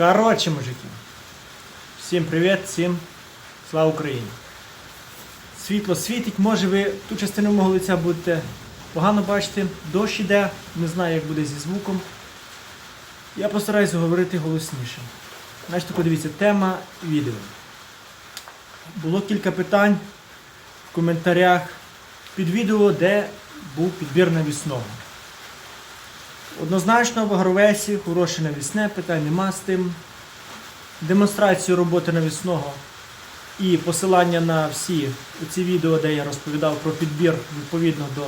Коротше, мужики. Всім привіт, всім слава Україні. Світло світить, може ви ту частину мого лиця будете погано бачити. Дощ іде, не знаю, як буде зі звуком. Я постараюся говорити голосніше. Значить, подивіться, тема відео. Було кілька питань в коментарях під відео, де був підбір навісного. Однозначно в Агровесі хороше навісне, питань нема з тим. Демонстрацію роботи навісного і посилання на всі ці відео, де я розповідав про підбір відповідно до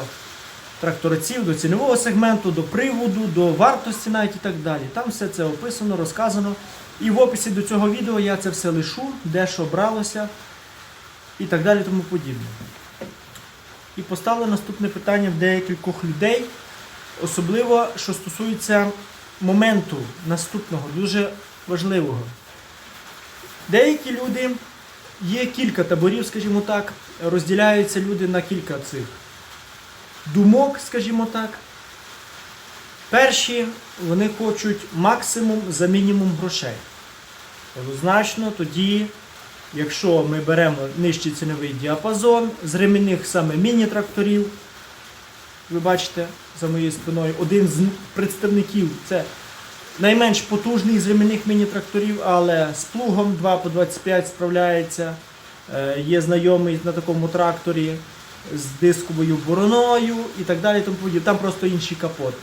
тракторців, до цінового сегменту, до приводу, до вартості навіть і так далі. Там все це описано, розказано. І в описі до цього відео я це все лишу, де що бралося і так далі, тому подібне. І поставлю наступне питання в деякількох людей, особливо що стосується моменту наступного, дуже важливого. Деякі люди, є кілька таборів, скажімо так, розділяються люди на кілька цих думок, скажімо так. Перші вони хочуть максимум за мінімум грошей. Однозначно, тоді, якщо ми беремо нижчий ціновий діапазон з ремінних саме міні-тракторів, ви бачите за моєю спиною, один з представників це найменш потужний з ремінних міні-тракторів, але з плугом 2 по 25 справляється. Е, Є знайомий на такому тракторі з дисковою бороною і так далі. Тому. Там просто інший капот.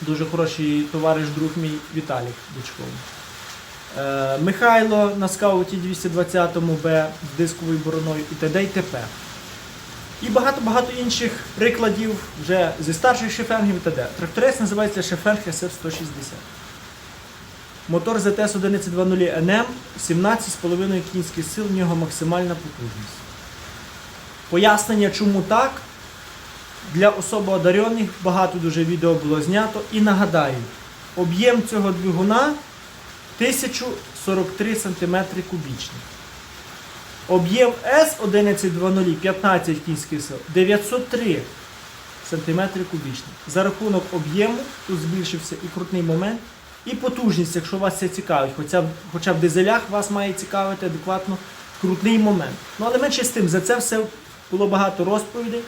Дуже хороший товариш, друг мій Віталік Бучков. Е, Михайло на скауті 220-му Б з дисковою бороною і т.д. і т.п. І багато-багато інших прикладів вже зі старших шефенгів і т.д. Тракторець називається Шефенг SF-160. Мотор ZS 1120 NM 17,5 кінських сил, в нього максимальна потужність. Пояснення, чому так, для особо одарених багато дуже відео було знято. І нагадаю, об'єм цього двигуна 1043 см кубічних. Об'єм S1120 15 кінських сил 903 см кубічних. За рахунок об'єму тут збільшився і крутний момент, і потужність, якщо вас це цікавить. Хоча хоча в дизелях вас має цікавити адекватно крутний момент. Ну але менше з тим, за це все було багато розповідей.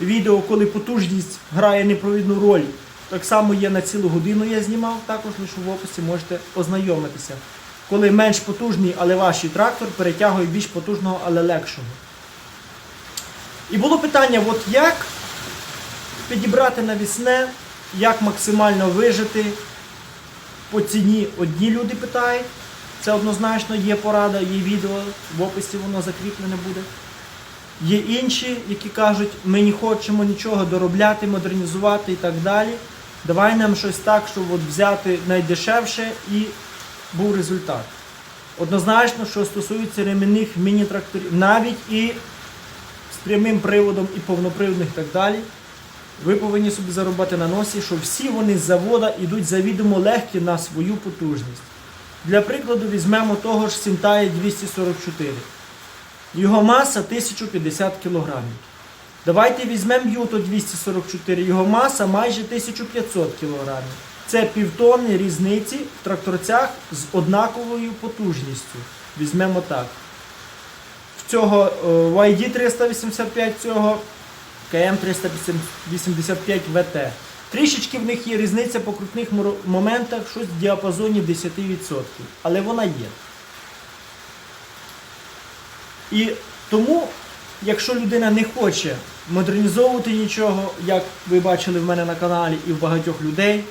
Відео, коли потужність грає непровідну роль, так само є на цілу годину я знімав, також лише в описі можете ознайомитися. Коли менш потужний, але важчий трактор перетягує більш потужного, але легшого. І було питання, от як підібрати навісне, як максимально вижити по ціні. Одні люди питають, це однозначно є порада, є відео, в описі воно закріплене буде. Є інші, які кажуть, ми не хочемо нічого доробляти, модернізувати і так далі. Давай нам щось так, щоб от взяти найдешевше і був результат. Однозначно, що стосується ремінних міні-тракторів, навіть і з прямим приводом, і повноприводних і так далі, ви повинні собі заробити на носі, що всі вони з завода йдуть завідомо легкі на свою потужність. Для прикладу, візьмемо того ж Сінтая 244. Його маса 1050 кг. Давайте візьмемо Юто 244, його маса майже 1500 кг. Це півтонни різниці в тракторцях з однаковою потужністю. Візьмемо так. В цього е, ID 385, цього КМ 385 ВТ. Трішечки в них є різниця по крутних моментах, щось в діапазоні 10%. Але вона є. І тому, якщо людина не хоче модернізовувати нічого, як ви бачили в мене на каналі і в багатьох людей,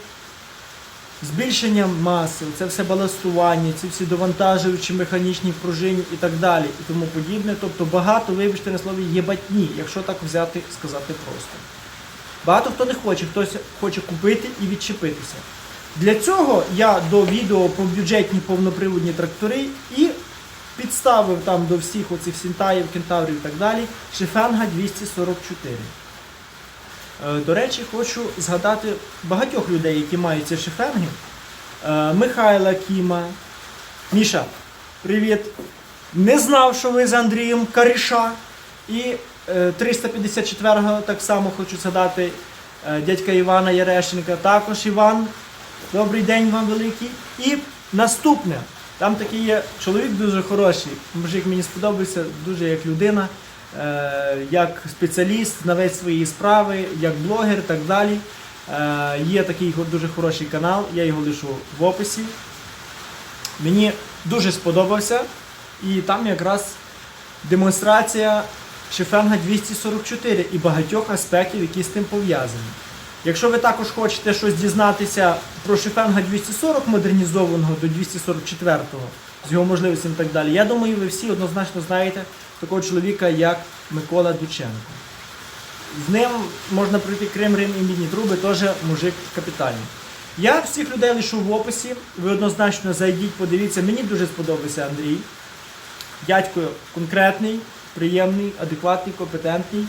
збільшення маси, це все баластування, ці всі довантажуючі механічні пружині і так далі, і тому подібне. Тобто багато, вибачте на слові, є батні, якщо так взяти сказати просто. Багато хто не хоче, хтось хоче купити і відчепитися. Для цього я до відео про бюджетні повноприводні трактори і підставив там до всіх оцих сінтаїв, кентаврів і так далі Шифенга 244. Е, До речі, хочу згадати багатьох людей, які мають ці шифенги. Е, Михайла Кіма. Міша, привіт. Не знав, що ви з Андрієм Каріша. І е, 354-го так само хочу згадати е, дядька Івана Ярешенка. Також Іван. Добрий день вам великий. І Наступне, там такий є чоловік дуже хороший, мужик мені сподобався, дуже як людина, е, як спеціаліст, знавець своєї справи, як блогер і так далі. Е, є такий дуже хороший канал, я його лишу в описі. Мені дуже сподобався, і там якраз демонстрація Шефенга 244 і багатьох аспектів, які з тим пов'язані. Якщо ви також хочете щось дізнатися про Шефенга 240 модернізованого до 244-го, з його можливостями і так далі, я думаю, ви всі однозначно знаєте такого чоловіка, як Микола Дученко. З ним можна пройти Крим, Рим і мідні труби, теж мужик капітальний. Я всіх людей лишу в описі. Ви однозначно зайдіть, подивіться. Мені дуже сподобався Андрій. Дядько конкретний, приємний, адекватний, компетентний,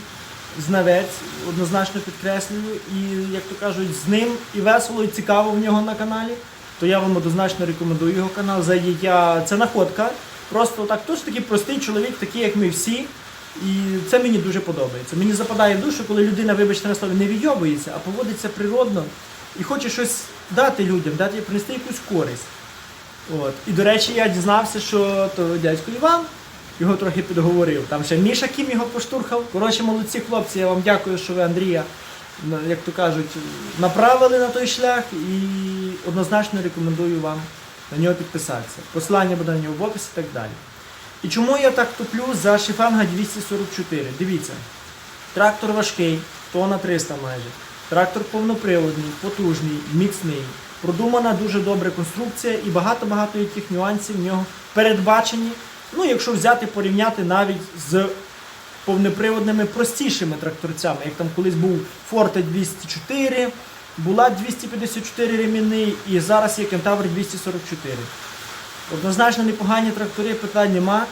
знавець, однозначно підкреслюю. І, як то кажуть, з ним і весело, і цікаво в нього на каналі. То я вам однозначно рекомендую його канал. Зайдіть. Я... Це находка. Просто так, тож такий простий чоловік, такий, як ми всі. І це мені дуже подобається. Мені западає душу, коли людина, вибачте на слові, не відйобується, а поводиться природно і хоче щось дати людям, дати принести якусь користь. От. І до речі, я дізнався, що то дядько Іван його трохи підговорив. Там ще Міша Кім його поштурхав. Коротше, молодці хлопці, я вам дякую, що ви Андрія, як то кажуть, направили на той шлях і однозначно рекомендую вам на нього підписатися. Посилання буде на нього в описі і так далі. І чому я так туплю за Шифанга 244? Дивіться, трактор важкий, тонна 300 майже. Трактор повноприводний, потужний, міцний. Продумана дуже добра конструкція і багато-багато яких нюансів в нього передбачені. Ну, якщо взяти порівняти навіть з повноприводними простішими тракторцями, як там колись був Forte 204, була 254 ремінний і зараз є Кентавр 244. Однозначно непогані трактори, питань нема.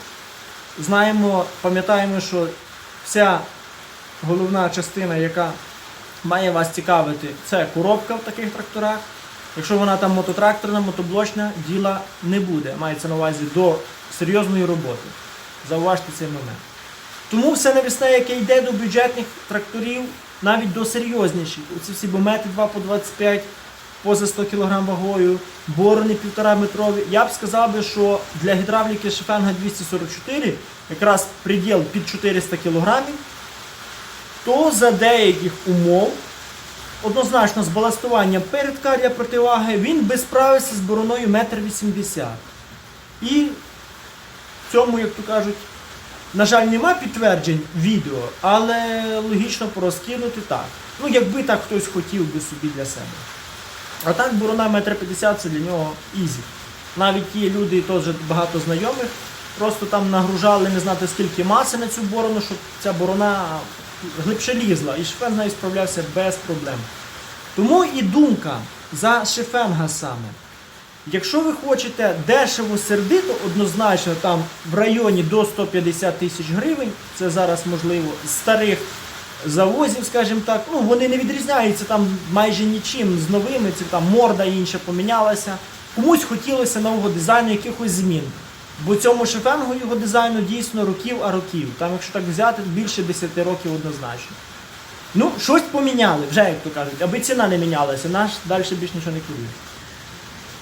Знаємо, пам'ятаємо, що вся головна частина, яка має вас цікавити, це коробка в таких тракторах. Якщо вона там мототракторна, мотоблочна, діла не буде. Мається на увазі до серйозної роботи. Зауважте цей момент. Тому все навісне, яке йде до бюджетних тракторів, навіть до серйозніших. Оці всі бомети 2 по 25, поза 100 кг вагою, борони 1,5 метрові. Я б сказав би, що для гідравліки Шефенга 244 якраз приділ під 400 кг, то за деяких умов, однозначно з баластуванням перед кар'я противаги, він би справився з бороною 1,80 м. І в цьому, як то кажуть, на жаль, нема підтверджень відео, але логічно порозкинути так. Ну, якби так хтось хотів би собі для себе. А так борона 1,50 м це для нього ізі. Навіть ті люди, теж багато знайомих, просто там нагружали не знати скільки маси на цю борону, щоб ця борона глибше лізла. І шефен з нею справлявся без проблем. Тому і думка за шефенга саме. Якщо ви хочете дешево сердито, однозначно там в районі до 150 тисяч гривень, це зараз можливо з старих завозів, скажімо так, ну вони не відрізняються там майже нічим з новими, це там морда інша помінялася. Комусь хотілося нового дизайну, якихось змін. Бо цьому шефенгу його дизайну дійсно років, а років. Там, якщо так взяти, більше 10 років однозначно. Ну, щось поміняли, вже як то кажуть, аби ціна не мінялася, наш далі більш нічого не керує.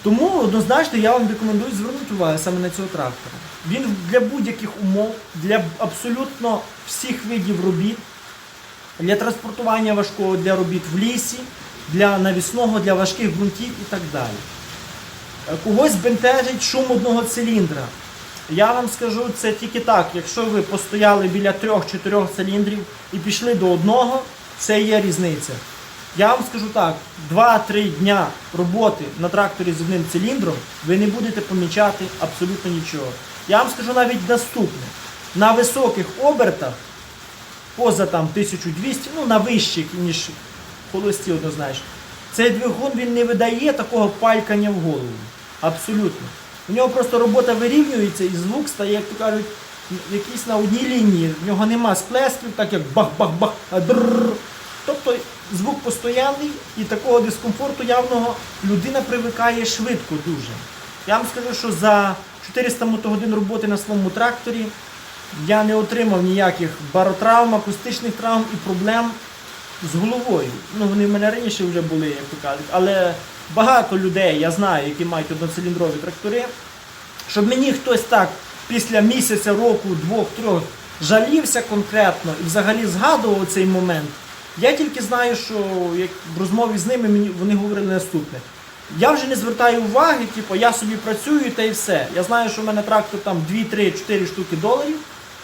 Тому однозначно я вам рекомендую звернути увагу саме на цього трактора. Він для будь-яких умов, для абсолютно всіх видів робіт, для транспортування важкого, для робіт в лісі, для навісного, для важких ґрунтів і так далі. Е, Когось бентежить шум одного циліндра. Я вам скажу це тільки так. Якщо ви постояли біля трьох-чотирьох циліндрів і пішли до одного, це є різниця. Я вам скажу так: 2-3 дня роботи на тракторі з одним циліндром ви не будете помічати абсолютно нічого. Я вам скажу навіть наступне. На високих обертах, поза там 1200, ну на вищих, ніж холості однозначно, цей двигун він не видає такого палькання в голову. Абсолютно. У нього просто робота вирівнюється і звук стає, як то кажуть, якийсь на одній лінії. В нього нема сплесків, так як бах-бах-бах. Тобто звук постоянний і такого дискомфорту явного людина привикає швидко дуже. Я вам скажу, що за 400 мотогодин роботи на своєму тракторі я не отримав ніяких баротравм, акустичних травм і проблем з головою. Ну, вони в мене раніше вже були, як то кажуть, але багато людей, я знаю, які мають одноциліндрові трактори, щоб мені хтось так після місяця, року, двох, трьох жалівся конкретно і взагалі згадував цей момент. Я тільки знаю, що як в розмові з ними мені вони говорили наступне. Я вже не звертаю уваги, типу, я собі працюю та й все. Я знаю, що в мене трактор там 2, 3, 4 штуки доларів.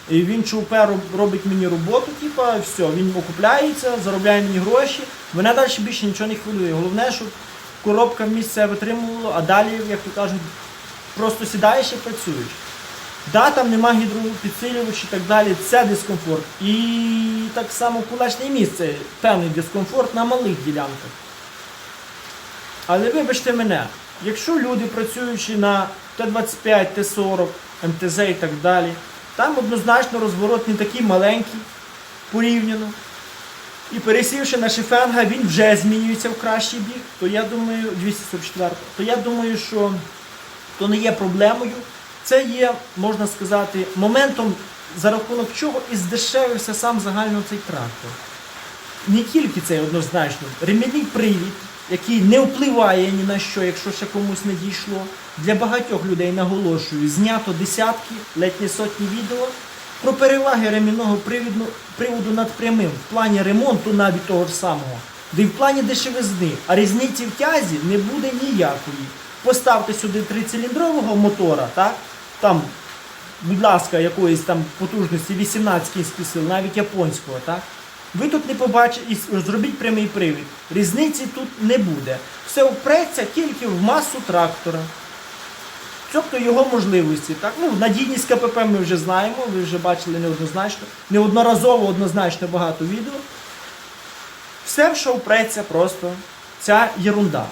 І він ЧУП робить мені роботу, типу, і все, він окупляється, заробляє мені гроші. Мене далі більше нічого не хвилює. Головне, щоб коробка місце витримувала, а далі, як то кажуть, просто сідаєш і працюєш. Да, там нема гідропідсилювач і так далі, це дискомфорт. І так само кулачне місце, певний дискомфорт на малих ділянках. Але вибачте мене, якщо люди працюючи на Т-25, Т-40, МТЗ і так далі, там однозначно розворот не такий маленький порівняно. І пересівши на шифенга, він вже змінюється в кращий бік, то я думаю, 244, то я думаю, що то не є проблемою. Це є, можна сказати, моментом, за рахунок чого і здешевився сам загально цей трактор. Не тільки цей однозначно, ремінний привід, який не впливає ні на що, якщо ще комусь не дійшло. Для багатьох людей наголошую, знято десятки, ледь не сотні відео про переваги ремінного привіду, приводу над прямим в плані ремонту навіть того ж самого, де й в плані дешевизни, а різниці в тязі не буде ніякої. Поставте сюди трициліндрового мотора, так? Там, будь ласка, якоїсь там потужності 18 кінських сил, навіть японського, так? Ви тут не побачите і зробіть прямий привід. Різниці тут не буде. Все впреться тільки в масу трактора. Тобто його можливості. Так? Ну, надійність КПП ми вже знаємо, ви вже бачили неоднозначно, неодноразово однозначно багато відео. Все, що впреться, просто ця єрунда.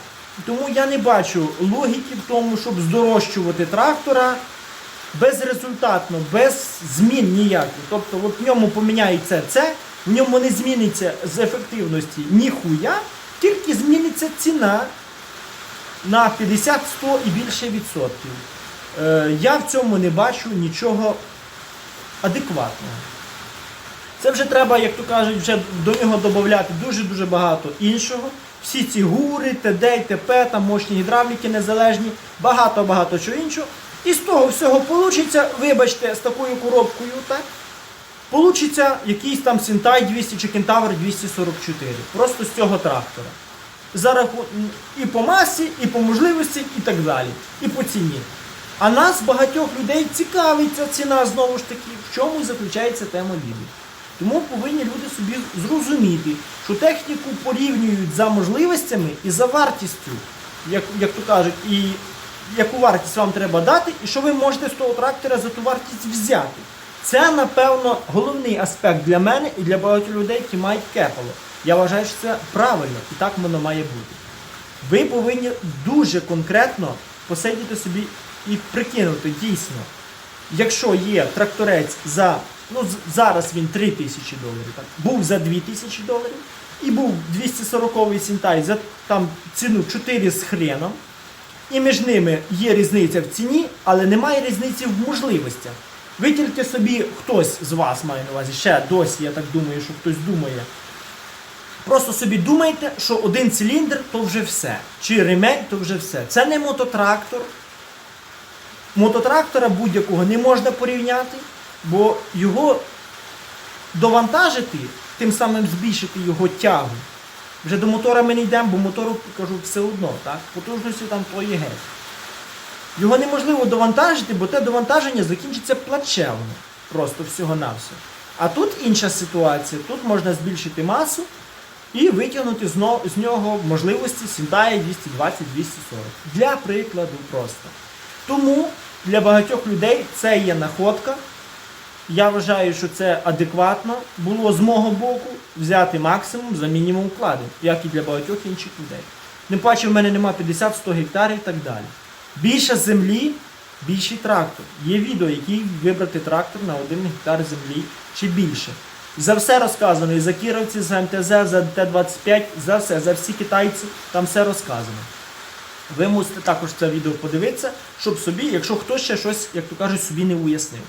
Тому я не бачу логіки в тому, щоб здорожчувати трактора безрезультатно, без змін ніяких. Тобто от в ньому поміняється це, в ньому не зміниться з ефективності ніхуя, тільки зміниться ціна на 50, 100 і більше відсотків. Е, я в цьому не бачу нічого адекватного. Це вже треба, як то кажуть, вже до нього додати дуже-дуже багато іншого. Всі ці гури, ТД, ТП, там мощні гідравліки незалежні, багато-багато чого іншого. І з того всього вийде, вибачте, з такою коробкою, так? Получиться якийсь там Сінтай 200 чи Кентавр 244. Просто з цього трактора. За раху... І по масі, і по можливості, і так далі. І по ціні. А нас, багатьох людей, цікавить ця ціна знову ж таки, в чому заключається тема відео. Тому повинні люди собі зрозуміти, що техніку порівнюють за можливостями і за вартістю, як, як то кажуть, і яку вартість вам треба дати, і що ви можете з того трактора за ту вартість взяти. Це, напевно, головний аспект для мене і для багатьох людей, які мають кепало. Я вважаю, що це правильно і так воно має бути. Ви повинні дуже конкретно посидіти собі і прикинути дійсно, якщо є тракторець за, ну зараз він 3 тисячі доларів, так, був за 2 тисячі доларів, і був 240-й Сінтай за там ціну 4 з хреном, і між ними є різниця в ціні, але немає різниці в можливостях. Ви тільки собі, хтось з вас має на увазі, ще досі, я так думаю, що хтось думає, Просто собі думайте, що один циліндр то вже все. Чи ремень то вже все. Це не мототрактор. Мототрактора будь-якого не можна порівняти, бо його довантажити, тим самим збільшити його тягу. Вже до мотора ми не йдемо, бо мотору кажу все одно, так? Потужності там твої геть. Його неможливо довантажити, бо те довантаження закінчиться плачевно. Просто всього-навсього. А тут інша ситуація. Тут можна збільшити масу і витягнути з нього можливості Сінтая 220-240. Для прикладу просто. Тому для багатьох людей це є находка. Я вважаю, що це адекватно було з мого боку взяти максимум за мінімум вкладень, як і для багатьох інших людей. Не паче, в мене нема 50-100 гектарів і так далі. Більше землі, більший трактор. Є відео, який вибрати трактор на 1 гектар землі чи більше. За все розказано, і за кіровці, за МТЗ, за Т-25, за все, за всі китайці, там все розказано. Ви мусите також це відео подивитися, щоб собі, якщо хтось ще щось, як то кажуть, собі не уяснив.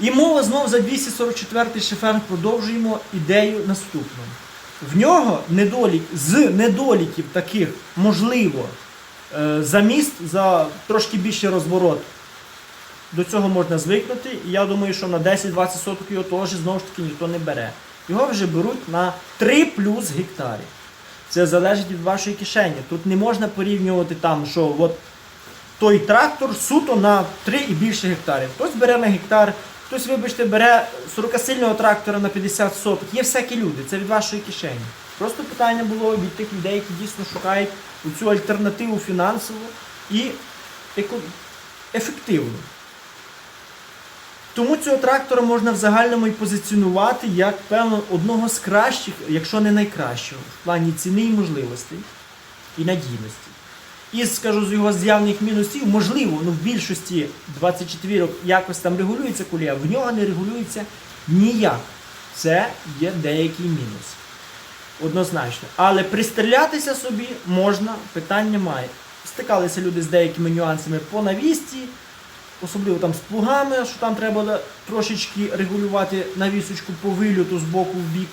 І мова знову за 244 шифер продовжуємо ідею наступну. В нього недолік, з недоліків таких можливо е, заміст за трошки більший розворот. До цього можна звикнути, і я думаю, що на 10-20 соток його теж знову ж таки ніхто не бере. Його вже беруть на 3 плюс гектарів. Це залежить від вашої кишені. Тут не можна порівнювати там, що от той трактор суто на 3 і більше гектарів. Хтось бере на гектар, хтось, вибачте, бере 40-сильного трактора на 50 соток. Є всякі люди, це від вашої кишені. Просто питання було від тих людей, які дійсно шукають цю альтернативу фінансову і ефективну. Тому цього трактора можна в загальному і позиціонувати як певно одного з кращих, якщо не найкращого, в плані ціни і можливостей і надійності. І скажу з його з'явних мінусів, можливо, ну в більшості 24 якось там регулюється кулія, в нього не регулюється ніяк. Це є деякий мінус. Однозначно. Але пристрілятися собі можна, питань немає. Стикалися люди з деякими нюансами по навісті, особливо там з плугами, що там треба трошечки регулювати навісочку по вильоту з боку в бік.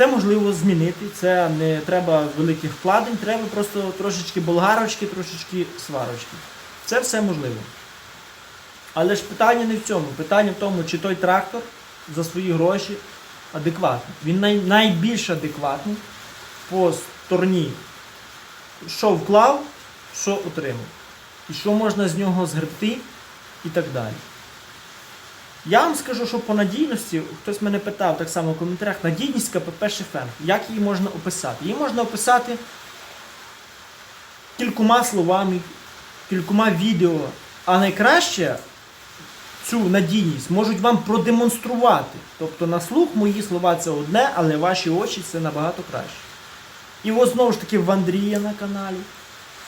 Це можливо змінити, це не треба великих вкладень, треба просто трошечки болгарочки, трошечки сварочки. Це все можливо. Але ж питання не в цьому. Питання в тому, чи той трактор за свої гроші адекватний. Він най, найбільш адекватний по стороні, що вклав, що отримав. І що можна з нього згребти і так далі. Я вам скажу, що по надійності, хтось мене питав так само в коментарях, надійність КПП Шефен. Як її можна описати? Її можна описати кількома словами, кількома відео. А найкраще цю надійність можуть вам продемонструвати. Тобто на слух мої слова це одне, але ваші очі це набагато краще. І от знову ж таки в Андрія на каналі,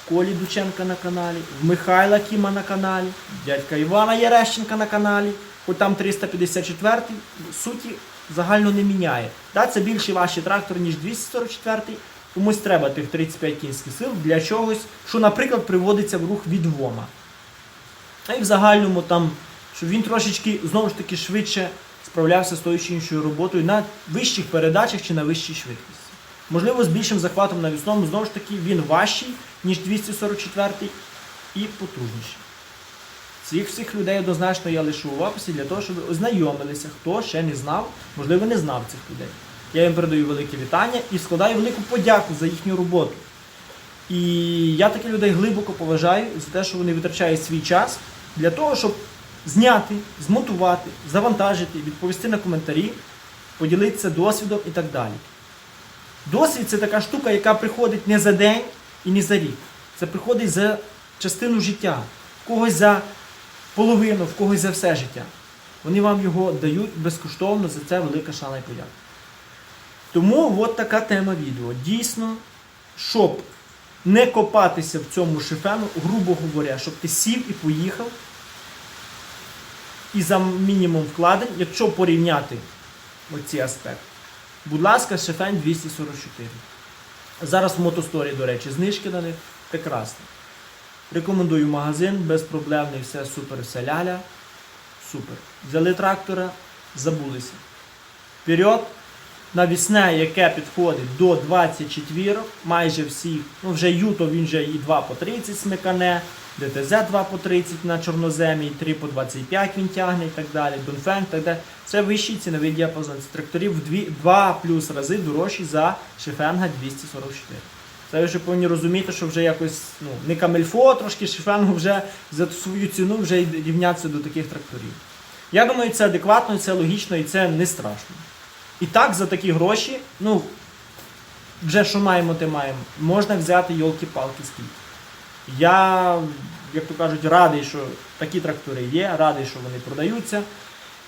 в Колі Дученка на каналі, в Михайла Кіма на каналі, дядька Івана Ярещенка на каналі, там 354 суті загально не міняє. Да, це більший ваш трактор, ніж 244 Комусь треба тих 35 кінських сил для чогось, що, наприклад, приводиться в рух від ВОМа. А й в загальному там, щоб він трошечки знову ж таки швидше справлявся з тою чи іншою роботою на вищих передачах чи на вищій швидкості. Можливо, з більшим захватом навісному, знову ж таки, він важчий, ніж 244 і потужніший. Цих всіх людей однозначно я лишу в описі для того, щоб ви ознайомилися, хто ще не знав, можливо, не знав цих людей. Я їм передаю велике вітання і складаю велику подяку за їхню роботу. І я таких людей глибоко поважаю за те, що вони витрачають свій час для того, щоб зняти, змонтувати, завантажити, відповісти на коментарі, поділитися досвідом і так далі. Досвід це така штука, яка приходить не за день і не за рік. Це приходить за частину життя, когось за половину, в когось за все життя. Вони вам його дають безкоштовно, за це велика шана і подяка. Тому от така тема відео. Дійсно, щоб не копатися в цьому шифену, грубо говоря, щоб ти сів і поїхав. І за мінімум вкладень, якщо порівняти оці аспекти, будь ласка, шифен 244. Зараз в мотосторі, до речі, знижки на них прекрасно. Рекомендую магазин, безпроблемний, все супер, все ляля. Супер. Взяли трактора, забулися. Вперед, навісне, яке підходить до 24, майже всіх, ну вже Юто він вже і 2 по 30 смикане, ДТЗ 2 по 30 на чорноземі, і 3 по 25 він тягне і так далі, Дунфен так далі. Це вищий ціновий діапазон. Це тракторів в 2 плюс рази дорожчі за Шефенга 244. Ви вже повинні розуміти, що вже якось ну, не камельфо, трошки Шефенгу вже за свою ціну вже рівнятися до таких тракторів. Я думаю, це адекватно, це логічно і це не страшно. І так, за такі гроші, ну, вже що маємо, те маємо. Можна взяти йолки-палки скільки. Я, як то кажуть, радий, що такі трактори є, радий, що вони продаються.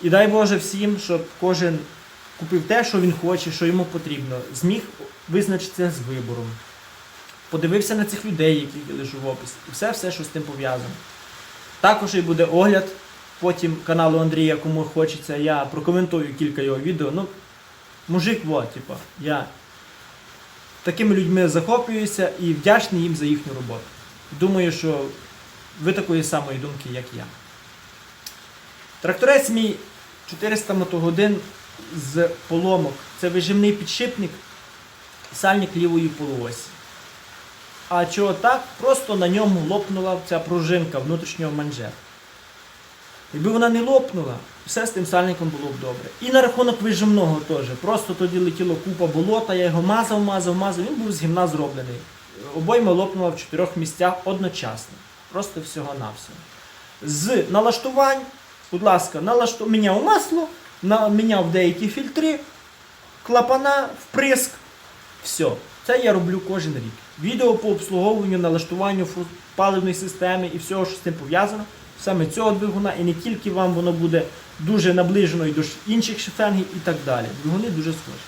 І дай Боже всім, щоб кожен купив те, що він хоче, що йому потрібно, зміг визначитися з вибором. Подивився на цих людей, які я лишу в описі, і все, все, що з тим пов'язано. Також і буде огляд потім каналу Андрія, кому хочеться. Я прокоментую кілька його відео. Ну, мужик, вот, типа, я такими людьми захоплююся і вдячний їм за їхню роботу. Думаю, що ви такої самої думки, як я. Тракторець мій 400 мотогодин з поломок. Це вижимний підшипник сальник лівої полуосі. А чого так? Просто на ньому лопнула ця пружинка внутрішнього манжету. Якби вона не лопнула, все з тим сальником було б добре. І на рахунок вижимного теж. Просто тоді летіло купа болота, я його мазав, мазав, мазав, він був з гімна зроблений. Обойма лопнула в чотирьох місцях одночасно. Просто всього-навсього. З налаштувань, будь ласка, налашту... міняв масло, на... міняв деякі фільтри, клапана, вприск. Все. Це я роблю кожен рік. Відео по обслуговуванню, налаштуванню паливної системи і всього, що з цим пов'язано, саме цього двигуна, і не тільки вам воно буде дуже наближено і до інших шифенгів і так далі. Двигуни дуже схожі.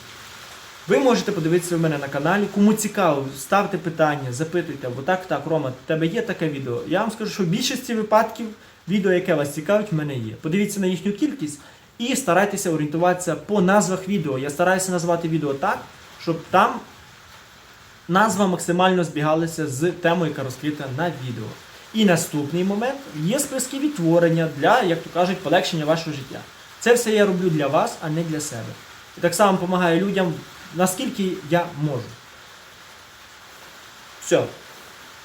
Ви можете подивитися в мене на каналі. Кому цікаво, ставте питання, запитуйте, бо так, так, Рома, в тебе є таке відео. Я вам скажу, що в більшості випадків відео, яке вас цікавить, в мене є. Подивіться на їхню кількість і старайтеся орієнтуватися по назвах відео. Я стараюся назвати відео так, щоб там назва максимально збігалася з темою, яка розкрита на відео. І наступний момент є списки відтворення для, як то кажуть, полегшення вашого життя. Це все я роблю для вас, а не для себе. І так само допомагаю людям, наскільки я можу. Все.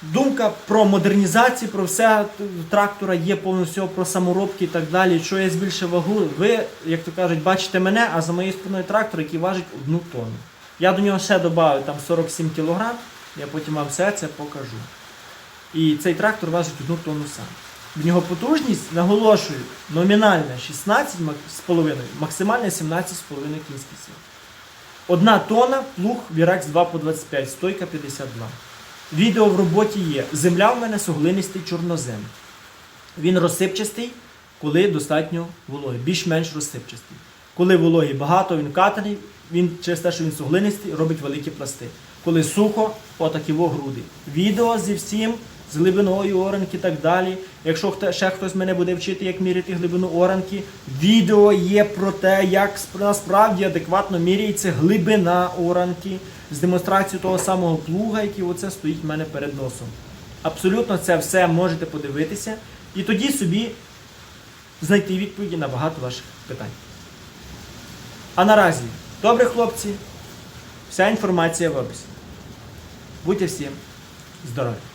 Думка про модернізацію, про все трактора є повністю про саморобки і так далі. Що я збільшив вагу, ви, як то кажуть, бачите мене, а за моєю спиною трактор, який важить одну тонну. Я до нього ще додав там 47 кг, я потім вам все це покажу. І цей трактор важить одну тонну сам. В нього потужність, наголошую, номінальна 16,5, максимальна 17,5 кінських сил. Одна тонна, плуг Вірекс 2 по 25, стойка 52. Відео в роботі є. Земля в мене суглинистий чорнозем. Він розсипчастий, коли достатньо вологи, більш-менш розсипчастий. Коли вологі багато, він катаний, він через те, що він суглинистий, робить великі пласти. Коли сухо, отакі груди. Відео зі всім, з глибиною оранки і так далі. Якщо ще хтось мене буде вчити, як міряти глибину оранки, відео є про те, як насправді адекватно міряється глибина оранки з демонстрацією того самого плуга, який оце стоїть в мене перед носом. Абсолютно це все можете подивитися і тоді собі знайти відповіді на багато ваших питань. А наразі, добре, хлопці, вся інформація в описі. Будьте всім здорові!